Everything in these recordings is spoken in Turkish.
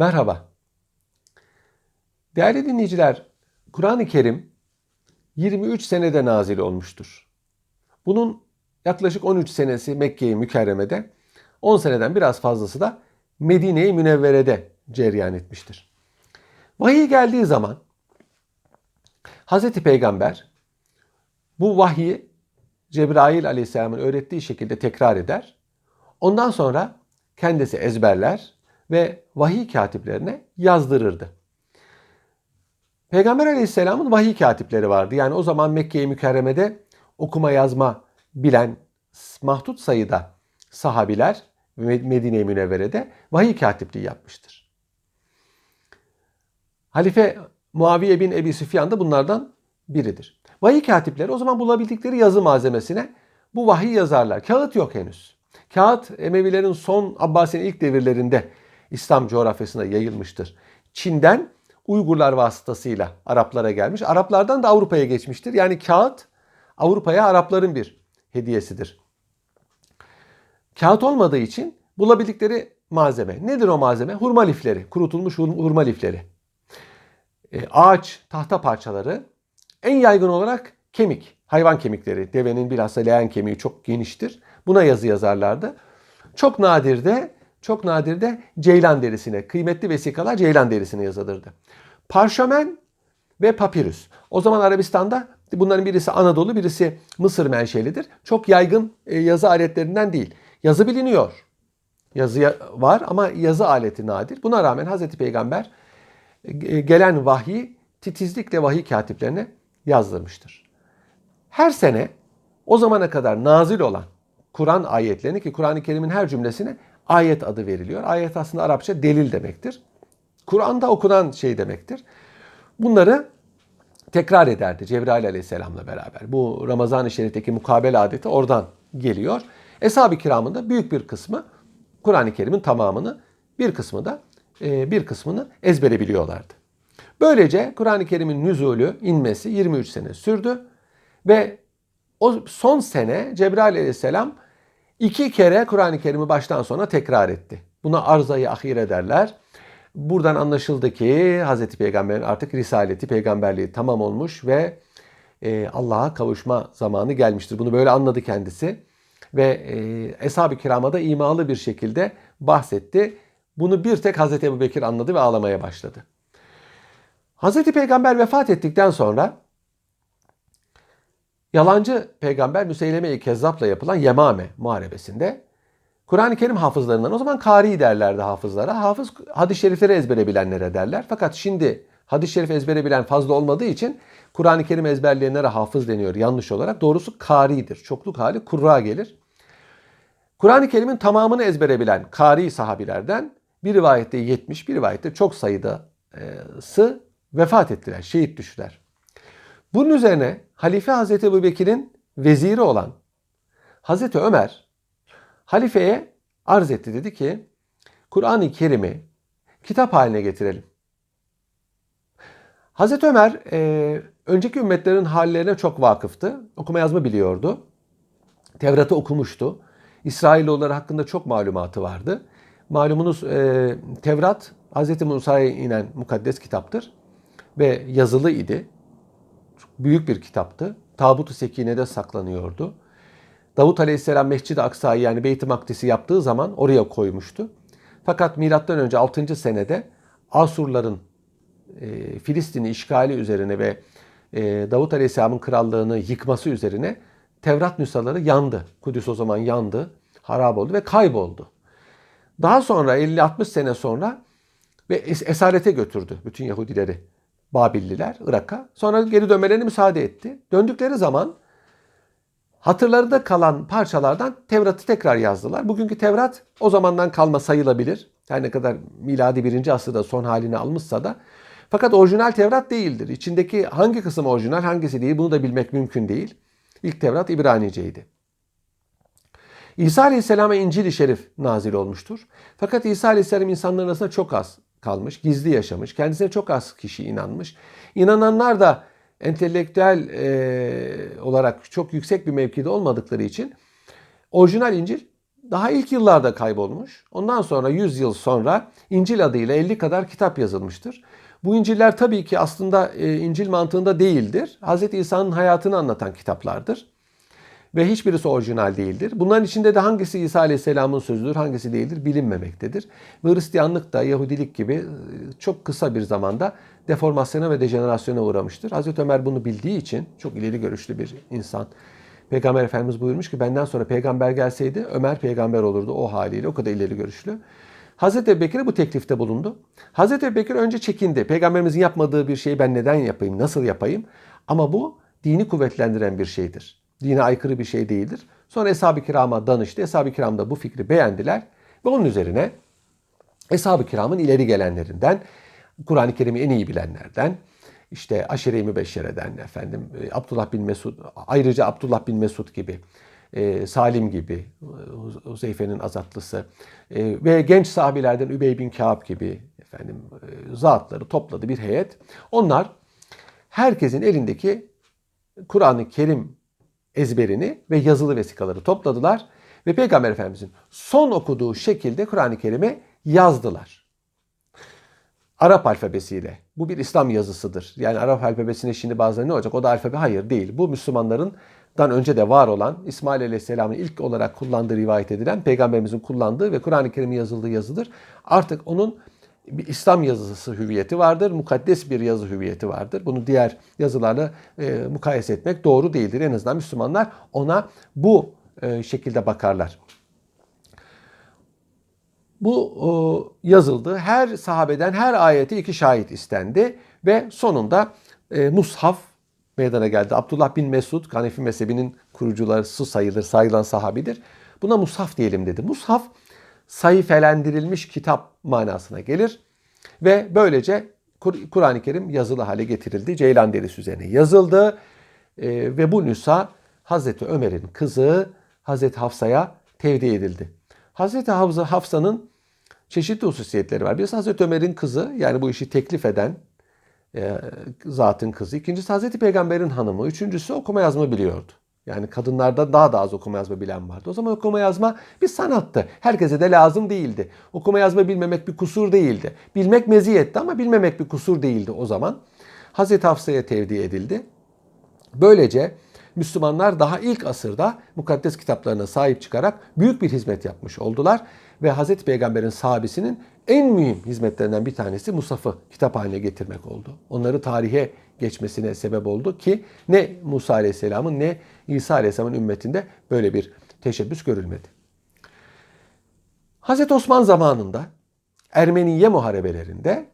Merhaba. Değerli dinleyiciler, Kur'an-ı Kerim 23 senede nazil olmuştur. Bunun yaklaşık 13 senesi Mekke-i Mükerreme'de, 10 seneden biraz fazlası da Medine-i Münevvere'de cereyan etmiştir. Vahiy geldiği zaman Hazreti Peygamber bu vahyi Cebrail aleyhisselamın öğrettiği şekilde tekrar eder. Ondan sonra kendisi ezberler ve vahiy katiplerine yazdırırdı. Peygamber aleyhisselamın vahiy katipleri vardı. Yani o zaman Mekke-i Mükerreme'de okuma yazma bilen mahdut sayıda sahabiler Medine-i Münevvere'de vahiy katipliği yapmıştır. Halife Muaviye bin Ebi Süfyan da bunlardan biridir. Vahiy katipleri o zaman bulabildikleri yazı malzemesine bu vahiy yazarlar. Kağıt yok henüz. Kağıt Emevilerin son Abbasi'nin ilk devirlerinde İslam coğrafyasına yayılmıştır. Çin'den Uygurlar vasıtasıyla Araplara gelmiş. Araplardan da Avrupa'ya geçmiştir. Yani kağıt Avrupa'ya Arapların bir hediyesidir. Kağıt olmadığı için bulabildikleri malzeme. Nedir o malzeme? Hurma lifleri, kurutulmuş hurma lifleri. E, ağaç, tahta parçaları. En yaygın olarak kemik, hayvan kemikleri. Devenin bilhassa leğen kemiği çok geniştir. Buna yazı yazarlardı. Çok nadir de çok nadir de ceylan derisine, kıymetli vesikalar ceylan derisine yazılırdı. Parşömen ve papirüs. O zaman Arabistan'da bunların birisi Anadolu, birisi Mısır menşelidir. Çok yaygın e, yazı aletlerinden değil. Yazı biliniyor. Yazı var ama yazı aleti nadir. Buna rağmen Hazreti Peygamber e, gelen vahyi titizlikle vahiy katiplerine yazdırmıştır. Her sene o zamana kadar nazil olan Kur'an ayetlerini ki Kur'an-ı Kerim'in her cümlesine ayet adı veriliyor. Ayet aslında Arapça delil demektir. Kur'an'da okunan şey demektir. Bunları tekrar ederdi Cebrail aleyhisselamla beraber. Bu Ramazan-ı Şerif'teki mukabele adeti oradan geliyor. Eshab-ı kiramın da büyük bir kısmı Kur'an-ı Kerim'in tamamını bir kısmı da e, bir kısmını ezbere biliyorlardı. Böylece Kur'an-ı Kerim'in nüzulü, inmesi 23 sene sürdü ve o son sene Cebrail aleyhisselam iki kere Kur'an-ı Kerim'i baştan sona tekrar etti. Buna arzayı ahire derler. Buradan anlaşıldı ki Hz. Peygamber'in artık risaleti, peygamberliği tamam olmuş ve e, Allah'a kavuşma zamanı gelmiştir. Bunu böyle anladı kendisi ve e, Eshab-ı Kiram'a da imalı bir şekilde bahsetti. Bunu bir tek Hz. Ebu Bekir anladı ve ağlamaya başladı. Hz. Peygamber vefat ettikten sonra yalancı peygamber Müseyleme-i Kezzap'la yapılan Yemame muharebesinde Kur'an-ı Kerim hafızlarından o zaman kari derlerdi hafızlara. Hafız hadis-i şerifleri ezbere bilenlere derler. Fakat şimdi hadis-i şerif ezbere bilen fazla olmadığı için Kur'an-ı Kerim ezberleyenlere hafız deniyor yanlış olarak. Doğrusu karidir. Çokluk hali kurra gelir. Kur'an-ı Kerim'in tamamını ezbere bilen kari sahabilerden bir rivayette 70, bir rivayette çok sayıdası vefat ettiler, şehit düştüler. Bunun üzerine Halife Hazreti Ebu Bekir'in veziri olan Hazreti Ömer halifeye arz etti. Dedi ki Kur'an-ı Kerim'i kitap haline getirelim. Hazreti Ömer e, önceki ümmetlerin hallerine çok vakıftı. Okuma yazma biliyordu. Tevrat'ı okumuştu. İsrailoğulları hakkında çok malumatı vardı. Malumunuz e, Tevrat Hz. Musa'ya inen mukaddes kitaptır ve yazılı idi. Büyük bir kitaptı. Tabut-u Sekine'de saklanıyordu. Davut Aleyhisselam Mescid-i Aksa'yı yani Beyt-i Makdis'i yaptığı zaman oraya koymuştu. Fakat milattan önce 6. senede Asurların e, Filistin'i işgali üzerine ve e, Davut Aleyhisselam'ın krallığını yıkması üzerine Tevrat nüshaları yandı. Kudüs o zaman yandı, harap oldu ve kayboldu. Daha sonra 50-60 sene sonra ve esarete götürdü bütün Yahudileri Babilliler Irak'a. Sonra geri dönmelerine müsaade etti. Döndükleri zaman hatırlarında kalan parçalardan Tevrat'ı tekrar yazdılar. Bugünkü Tevrat o zamandan kalma sayılabilir. Her ne kadar miladi 1. asırda son halini almışsa da. Fakat orijinal Tevrat değildir. İçindeki hangi kısım orijinal hangisi değil bunu da bilmek mümkün değil. İlk Tevrat İbraniceydi. İsa Aleyhisselam'a İncil-i Şerif nazil olmuştur. Fakat İsa Aleyhisselam insanların arasında çok az kalmış, gizli yaşamış. Kendisine çok az kişi inanmış. İnananlar da entelektüel e, olarak çok yüksek bir mevkide olmadıkları için orijinal İncil daha ilk yıllarda kaybolmuş. Ondan sonra 100 yıl sonra İncil adıyla 50 kadar kitap yazılmıştır. Bu İncil'ler tabii ki aslında e, İncil mantığında değildir. Hz. İsa'nın hayatını anlatan kitaplardır. Ve hiçbirisi orijinal değildir. Bunların içinde de hangisi İsa Aleyhisselam'ın sözüdür, hangisi değildir bilinmemektedir. Ve Hristiyanlık da Yahudilik gibi e, çok kısa bir zamanda deformasyona ve dejenerasyona uğramıştır. Hazreti Ömer bunu bildiği için çok ileri görüşlü bir insan. Peygamber Efendimiz buyurmuş ki benden sonra peygamber gelseydi Ömer peygamber olurdu o haliyle o kadar ileri görüşlü. Hazreti Bekir'e bu teklifte bulundu. Hazreti Bekir önce çekindi. Peygamberimizin yapmadığı bir şeyi ben neden yapayım, nasıl yapayım? Ama bu dini kuvvetlendiren bir şeydir. Dine aykırı bir şey değildir. Sonra Eshab-ı Kiram'a danıştı. Eshab-ı Kiram da bu fikri beğendiler. Ve onun üzerine Eshab-ı Kiram'ın ileri gelenlerinden, Kur'an-ı Kerim'i en iyi bilenlerden, işte Aşire-i Mübeşşere'den efendim e, Abdullah bin Mesud ayrıca Abdullah bin Mesud gibi e, Salim gibi Huzeyfe'nin azatlısı e, ve genç sahabilerden Übey bin Kâb gibi efendim zatları topladı bir heyet. Onlar herkesin elindeki Kur'an-ı Kerim ezberini ve yazılı vesikaları topladılar ve Peygamber Efendimizin son okuduğu şekilde Kur'an-ı Kerim'i yazdılar. Arap alfabesiyle. Bu bir İslam yazısıdır. Yani Arap alfabesine şimdi bazen ne olacak? O da alfabe. Hayır değil. Bu Müslümanların dan önce de var olan İsmail Aleyhisselam'ın ilk olarak kullandığı rivayet edilen peygamberimizin kullandığı ve Kur'an-ı Kerim'in yazıldığı yazıdır. Artık onun bir İslam yazısı hüviyeti vardır. Mukaddes bir yazı hüviyeti vardır. Bunu diğer yazılarla e, mukayese etmek doğru değildir. En azından Müslümanlar ona bu e, şekilde bakarlar. Bu e, yazıldı. Her sahabeden her ayeti iki şahit istendi ve sonunda e, mushaf meydana geldi. Abdullah bin Mesud, Kanefi mezhebinin kurucuları sayılır, sayılan sahabidir. Buna mushaf diyelim dedi. Mushaf sayfelendirilmiş kitap manasına gelir ve böylece Kur'an-ı Kerim yazılı hale getirildi. Ceylan derisi üzerine yazıldı e, ve bu nüsa Hazreti Ömer'in kızı Hazreti Hafsa'ya tevdi edildi. Hazreti Hafsa'nın çeşitli hususiyetleri var. Birisi Hazreti Ömer'in kızı yani bu işi teklif eden e, zatın kızı. İkincisi Hazreti Peygamber'in hanımı. Üçüncüsü okuma yazma biliyordu. Yani kadınlarda daha da az okuma yazma bilen vardı. O zaman okuma yazma bir sanattı. Herkese de lazım değildi. Okuma yazma bilmemek bir kusur değildi. Bilmek meziyetti ama bilmemek bir kusur değildi o zaman. Hazreti Hafsa'ya tevdi edildi. Böylece Müslümanlar daha ilk asırda mukaddes kitaplarına sahip çıkarak büyük bir hizmet yapmış oldular. Ve Hazreti Peygamber'in sahabesinin en mühim hizmetlerinden bir tanesi Musaf'ı kitap haline getirmek oldu. Onları tarihe geçmesine sebep oldu ki ne Musa Aleyhisselam'ın ne İsa Aleyhisselam'ın ümmetinde böyle bir teşebbüs görülmedi. Hazreti Osman zamanında Ermeniye muharebelerinde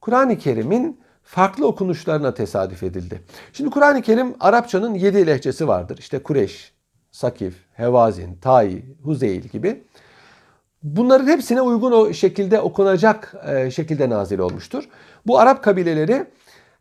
Kur'an-ı Kerim'in farklı okunuşlarına tesadüf edildi. Şimdi Kur'an-ı Kerim Arapçanın yedi lehçesi vardır. İşte Kureş, Sakif, Hevazin, Tai, Huzeyl gibi. Bunların hepsine uygun o şekilde okunacak e, şekilde nazil olmuştur. Bu Arap kabileleri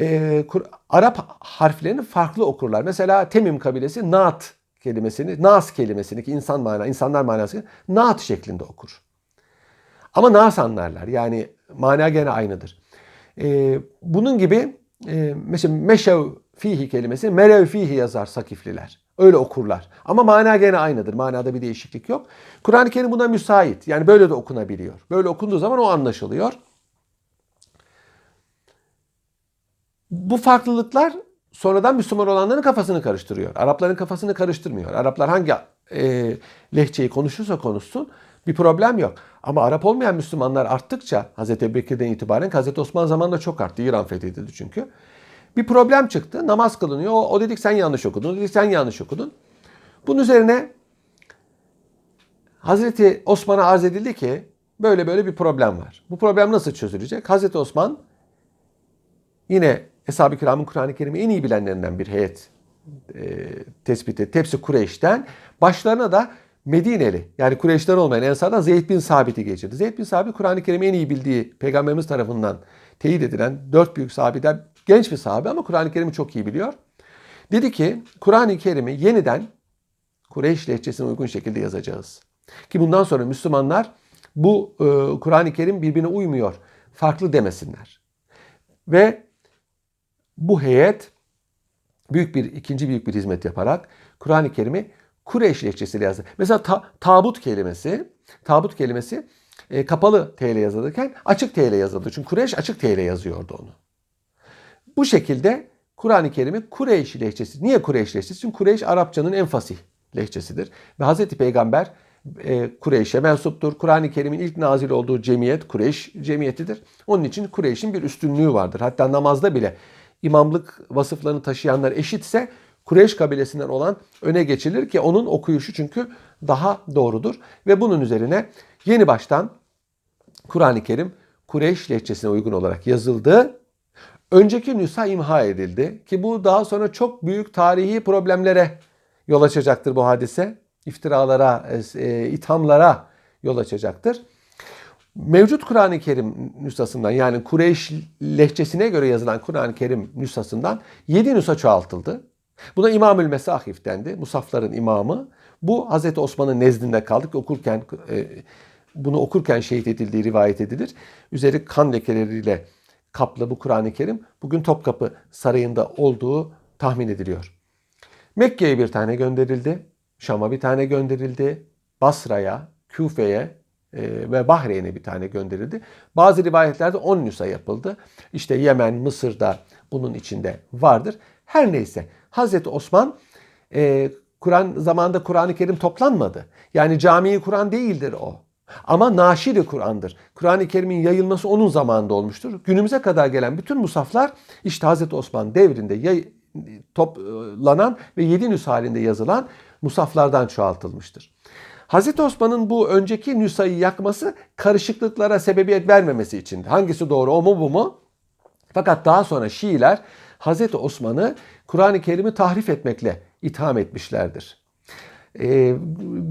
e, Arap harflerini farklı okurlar. Mesela Temim kabilesi Naat kelimesini, Nas kelimesini ki insan mana, insanlar manası Naat şeklinde okur. Ama Nas anlarlar. Yani mana gene aynıdır. E, bunun gibi e, mesela Meşev fihi kelimesi Merev fihi yazar Sakifliler. Öyle okurlar. Ama mana gene aynıdır. Manada bir değişiklik yok. Kur'an-ı Kerim buna müsait. Yani böyle de okunabiliyor. Böyle okunduğu zaman o anlaşılıyor. Bu farklılıklar sonradan Müslüman olanların kafasını karıştırıyor. Arapların kafasını karıştırmıyor. Araplar hangi e, lehçeyi konuşursa konuşsun bir problem yok. Ama Arap olmayan Müslümanlar arttıkça Hz. Bekir'den itibaren Hz. Osman zamanında çok arttı. İran fethedildi çünkü. Bir problem çıktı. Namaz kılınıyor. O, o dedik sen yanlış okudun. O dedik sen yanlış okudun. Bunun üzerine Hazreti Osman'a arz edildi ki böyle böyle bir problem var. Bu problem nasıl çözülecek? Hazreti Osman yine Eshab-ı Kiram'ın Kur'an-ı Kerim'i en iyi bilenlerinden bir heyet e, tespit etti. Hepsi Kureyş'ten. Başlarına da Medineli yani Kureyş'ten olmayan Ensar'dan Zeyd bin Sabit'i geçirdi. Zeyd bin Sabit Kur'an-ı Kerim'i en iyi bildiği Peygamberimiz tarafından teyit edilen dört büyük sahabeden genç bir sahabe ama Kur'an-ı Kerim'i çok iyi biliyor. Dedi ki Kur'an-ı Kerim'i yeniden Kureyş lehçesine uygun şekilde yazacağız. Ki bundan sonra Müslümanlar bu e, Kur'an-ı Kerim birbirine uymuyor. Farklı demesinler. Ve bu heyet büyük bir ikinci büyük bir hizmet yaparak Kur'an-ı Kerim'i Kureyş lehçesiyle yazdı. Mesela ta- tabut kelimesi, tabut kelimesi e, kapalı T ile yazılırken açık T ile yazıldı. Çünkü Kureyş açık T ile yazıyordu onu. Bu şekilde Kur'an-ı Kerim'i Kureyş lehçesi. Niye Kureyş lehçesi? Çünkü Kureyş Arapçanın en fasih lehçesidir. Ve Hz. Peygamber e, Kureyş'e mensuptur. Kur'an-ı Kerim'in ilk nazil olduğu cemiyet Kureyş cemiyetidir. Onun için Kureyş'in bir üstünlüğü vardır. Hatta namazda bile imamlık vasıflarını taşıyanlar eşitse Kureyş kabilesinden olan öne geçilir ki onun okuyuşu çünkü daha doğrudur. Ve bunun üzerine yeni baştan Kur'an-ı Kerim Kureyş lehçesine uygun olarak yazıldı. Önceki nüsha imha edildi ki bu daha sonra çok büyük tarihi problemlere yol açacaktır bu hadise. İftiralara, e, ithamlara yol açacaktır. Mevcut Kur'an-ı Kerim nüshasından yani Kureyş lehçesine göre yazılan Kur'an-ı Kerim nüshasından 7 nüsha çoğaltıldı. Buna İmamül Mesahif dendi. Musafların imamı. Bu Hazreti Osman'ın nezdinde kaldık. Okurken e, bunu okurken şehit edildiği rivayet edilir. Üzeri kan lekeleriyle kaplı bu Kur'an-ı Kerim bugün Topkapı Sarayı'nda olduğu tahmin ediliyor. Mekke'ye bir tane gönderildi. Şam'a bir tane gönderildi. Basra'ya, Küfe'ye ve Bahreyn'e bir tane gönderildi. Bazı rivayetlerde 10 nüsa yapıldı. İşte Yemen, Mısır'da bunun içinde vardır. Her neyse Hazreti Osman e, Kur'an zamanında Kur'an-ı Kerim toplanmadı. Yani camiyi Kur'an değildir o. Ama naşiri Kur'an'dır. Kur'an-ı Kerim'in yayılması onun zamanında olmuştur. Günümüze kadar gelen bütün musaflar işte Hazreti Osman devrinde yay, toplanan ve yedi nüs halinde yazılan musaflardan çoğaltılmıştır. Hazreti Osman'ın bu önceki nüshayı yakması karışıklıklara sebebiyet vermemesi için. Hangisi doğru o mu bu mu? Fakat daha sonra Şiiler Hazreti Osman'ı Kur'an-ı Kerim'i tahrif etmekle itham etmişlerdir. E,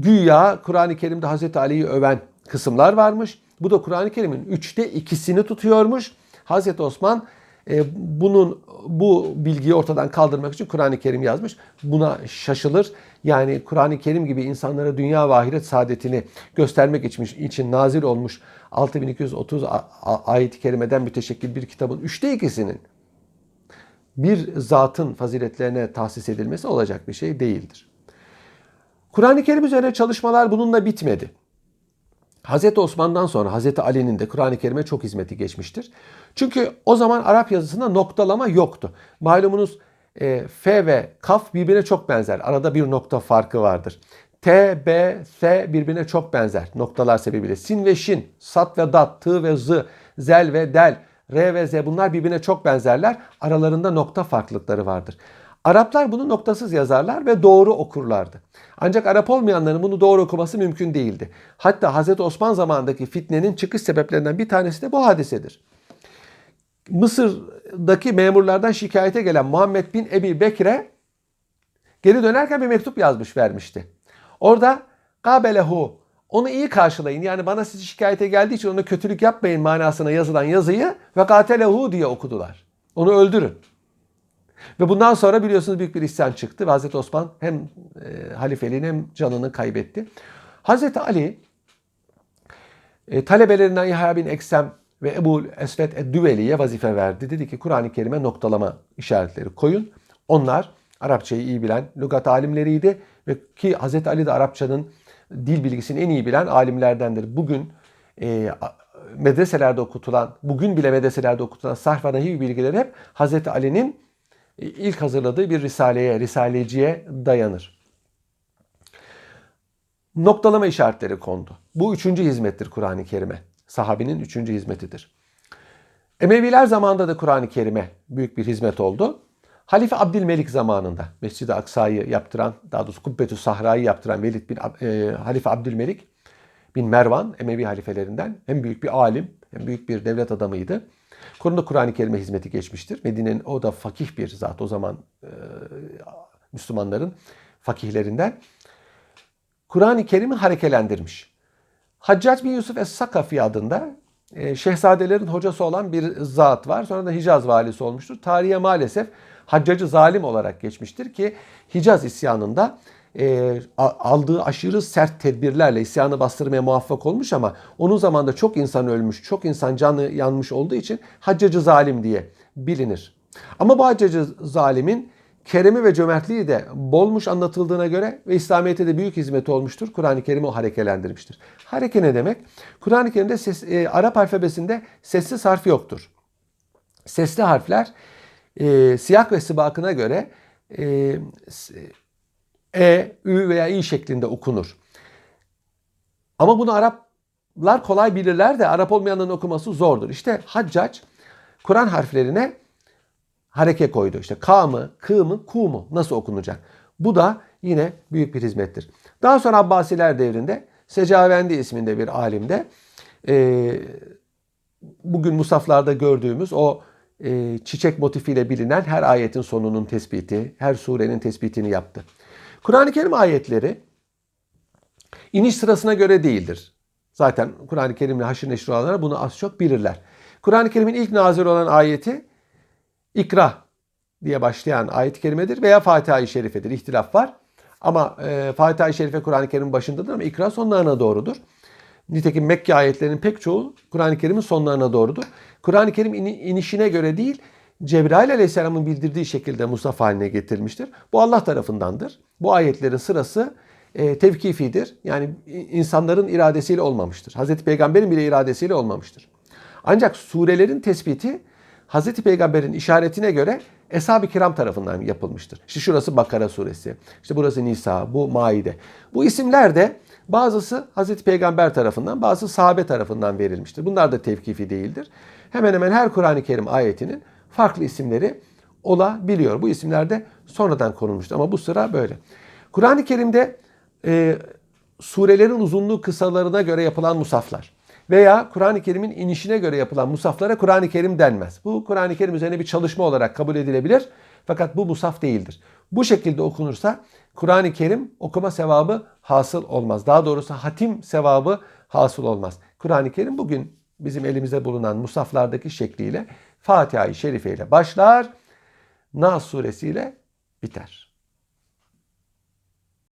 güya Kur'an-ı Kerim'de Hazreti Ali'yi öven kısımlar varmış. Bu da Kur'an-ı Kerim'in üçte ikisini tutuyormuş. Hazreti Osman e, bunun bu bilgiyi ortadan kaldırmak için Kur'an-ı Kerim yazmış. Buna şaşılır. Yani Kur'an-ı Kerim gibi insanlara dünya ve ahiret saadetini göstermek için, için nazil olmuş 6230 ayet-i kerimeden müteşekkil bir kitabın üçte ikisinin bir zatın faziletlerine tahsis edilmesi olacak bir şey değildir. Kur'an-ı Kerim üzerine çalışmalar bununla bitmedi. Hazreti Osman'dan sonra Hazreti Ali'nin de Kur'an-ı Kerim'e çok hizmeti geçmiştir. Çünkü o zaman Arap yazısında noktalama yoktu. Malumunuz e, F ve Kaf birbirine çok benzer. Arada bir nokta farkı vardır. T, B, S birbirine çok benzer noktalar sebebiyle. Sin ve Şin, Sat ve Dat, Tı ve Z, Zel ve Del, R ve Z bunlar birbirine çok benzerler. Aralarında nokta farklılıkları vardır. Araplar bunu noktasız yazarlar ve doğru okurlardı. Ancak Arap olmayanların bunu doğru okuması mümkün değildi. Hatta Hazreti Osman zamanındaki fitnenin çıkış sebeplerinden bir tanesi de bu hadisedir. Mısır'daki memurlardan şikayete gelen Muhammed bin Ebi Bekre geri dönerken bir mektup yazmış vermişti. Orada Kabelehu onu iyi karşılayın. Yani bana sizi şikayete geldiği için ona kötülük yapmayın manasına yazılan yazıyı ve katelehu diye okudular. Onu öldürün. Ve bundan sonra biliyorsunuz büyük bir isyan çıktı ve Hazreti Osman hem e, halifeliğini hem canını kaybetti. Hazreti Ali e, talebelerinden Yahya bin Eksem ve Ebu Esvet Eddüveli'ye vazife verdi. Dedi ki Kur'an-ı Kerim'e noktalama işaretleri koyun. Onlar Arapçayı iyi bilen lügat alimleriydi ve ki Hazreti Ali de Arapçanın dil bilgisini en iyi bilen alimlerdendir. Bugün e, medreselerde okutulan, bugün bile medreselerde okutulan sarf ve nahiv bilgileri hep Hazreti Ali'nin ilk hazırladığı bir risaleye, risaleciye dayanır. Noktalama işaretleri kondu. Bu üçüncü hizmettir Kur'an-ı Kerim'e. Sahabinin üçüncü hizmetidir. Emeviler zamanında da Kur'an-ı Kerim'e büyük bir hizmet oldu. Halife Abdülmelik zamanında Mescid-i Aksa'yı yaptıran, daha doğrusu Kubbetü Sahra'yı yaptıran Velid bin e, Halife Abdülmelik bin Mervan Emevi halifelerinden hem büyük bir alim hem büyük bir devlet adamıydı. Konuda Kur'an-ı Kerim'e hizmeti geçmiştir. Medine'nin o da fakih bir zat o zaman e, Müslümanların fakihlerinden. Kur'an-ı Kerim'i harekelendirmiş. Haccac bin Yusuf Es-Sakafi adında e, şehzadelerin hocası olan bir zat var. Sonra da Hicaz valisi olmuştur. Tarihe maalesef Haccacı zalim olarak geçmiştir ki Hicaz isyanında e, aldığı aşırı sert tedbirlerle isyanı bastırmaya muvaffak olmuş ama onun zamanında çok insan ölmüş, çok insan canı yanmış olduğu için Haccacı zalim diye bilinir. Ama bu Haccacı zalimin keremi ve cömertliği de bolmuş anlatıldığına göre ve İslamiyet'e de büyük hizmeti olmuştur. Kur'an-ı Kerim o harekelendirmiştir. Hareke ne demek? Kur'an-ı Kerim'de ses, e, Arap alfabesinde sessiz harf yoktur. Sesli harfler e, siyak ve sibakına göre e, e, ü veya i şeklinde okunur. Ama bunu Araplar kolay bilirler de Arap olmayanların okuması zordur. İşte Haccac Kur'an harflerine hareke koydu. İşte K mı, K mı, Ku mu nasıl okunacak? Bu da yine büyük bir hizmettir. Daha sonra Abbasiler devrinde Secavendi isminde bir alimde e, bugün musaflarda gördüğümüz o e, çiçek motifiyle bilinen her ayetin sonunun tespiti, her surenin tespitini yaptı. Kur'an-ı Kerim ayetleri iniş sırasına göre değildir. Zaten Kur'an-ı Kerim'le haşır neşir olanlar bunu az çok bilirler. Kur'an-ı Kerim'in ilk nazil olan ayeti İkra diye başlayan ayet-i kerimedir veya Fatiha-i Şerife'dir. İhtilaf var. Ama e, Fatiha-i Şerife Kur'an-ı Kerim'in başındadır ama İkra sonlarına doğrudur. Nitekim Mekke ayetlerinin pek çoğu Kur'an-ı Kerim'in sonlarına doğrudur. Kur'an-ı Kerim inişine göre değil, Cebrail Aleyhisselam'ın bildirdiği şekilde Musaf haline getirilmiştir. Bu Allah tarafındandır. Bu ayetlerin sırası e, tevkifidir. Yani insanların iradesiyle olmamıştır. Hazreti Peygamber'in bile iradesiyle olmamıştır. Ancak surelerin tespiti Hazreti Peygamber'in işaretine göre Eshab-ı Kiram tarafından yapılmıştır. İşte şurası Bakara suresi, işte burası Nisa, bu Maide. Bu isimler de bazısı Hazreti Peygamber tarafından, bazısı sahabe tarafından verilmiştir. Bunlar da tevkifi değildir. Hemen hemen her Kur'an-ı Kerim ayetinin farklı isimleri olabiliyor. Bu isimler de sonradan konulmuştur ama bu sıra böyle. Kur'an-ı Kerim'de e, surelerin uzunluğu kısalarına göre yapılan musaflar veya Kur'an-ı Kerim'in inişine göre yapılan musaflara Kur'an-ı Kerim denmez. Bu Kur'an-ı Kerim üzerine bir çalışma olarak kabul edilebilir. Fakat bu musaf değildir. Bu şekilde okunursa Kur'an-ı Kerim okuma sevabı hasıl olmaz. Daha doğrusu hatim sevabı hasıl olmaz. Kur'an-ı Kerim bugün bizim elimizde bulunan musaflardaki şekliyle Fatiha-i Şerife ile başlar, Nas suresiyle biter.